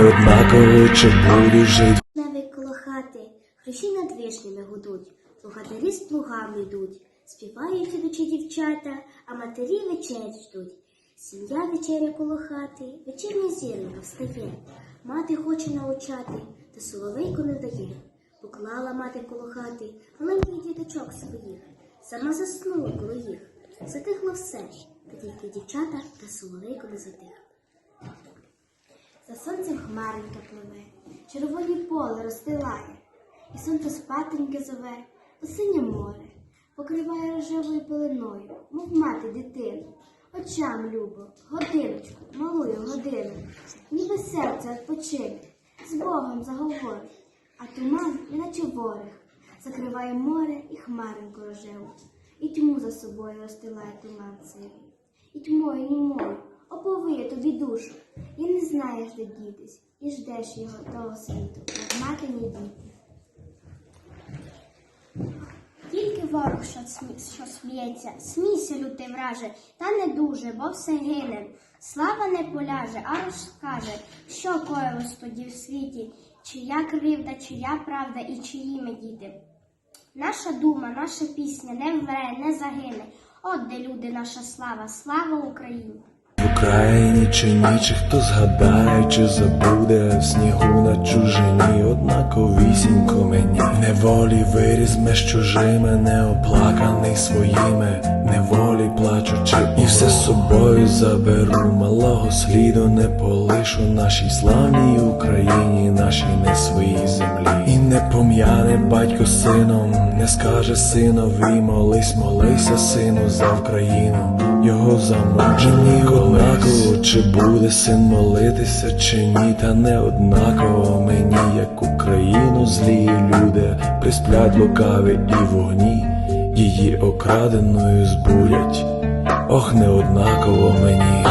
однаково, чи буду жити. Навіть хати, хрущі над вишнями гудуть, плугатарі з плугами йдуть, співають ідучі дівчата, а матері вечерю ждуть. Сім'я вечеря коло хати, вечірня зірка встає. Мати хоче научати, та соловейку не дає. Поклала мати коло хати маленьких діточок своїх, сама заснула коло їх. Затихло все, та тільки дівчата та соловейко не затих. За сонцем хмаренька пливе, червоні поле розстилає, і сонце спатеньке зове, у синє море, покриває рожевою пеленою, мов мати дитину. Очам любо, годиночку, малую годину, ніби серце відпочине, з Богом заговорить, а туман, неначе ворог, закриває море і хмаринку рожеву, і тьму за собою розстилає туман сивий. І тьмою німою оповиє тобі душу, знаєш, де дітись, і ждеш його того світу, як мати ні діти. Тільки ворог, що, смі- що сміється, смійся, лютий враже, та не дуже, бо все гине. Слава не поляже, а розкаже, що коїлось тоді в світі, чия кривда, чия правда і чиї ми діти. Наша дума, наша пісня не вмре, не загине. От де люди, наша слава, слава Україні! В Україні чи ні, чи хто згадає, чи забуде в снігу на чужині, однаковісінько мені. Неволі виріс меж чужими, неоплаканий своїми, неволі плачучи, і все з собою заберу. Малого сліду не полишу нашій славній Україні, нашій не своїй землі. Не пом'яне батько сином, не скаже синові, молись, молися, сину, за Україну, його замучені однаково, чи буде син молитися, чи ні, та не однаково. Мені, як Україну злі люди присплять лукаві і вогні, її окраденою збурять, ох, не однаково мені.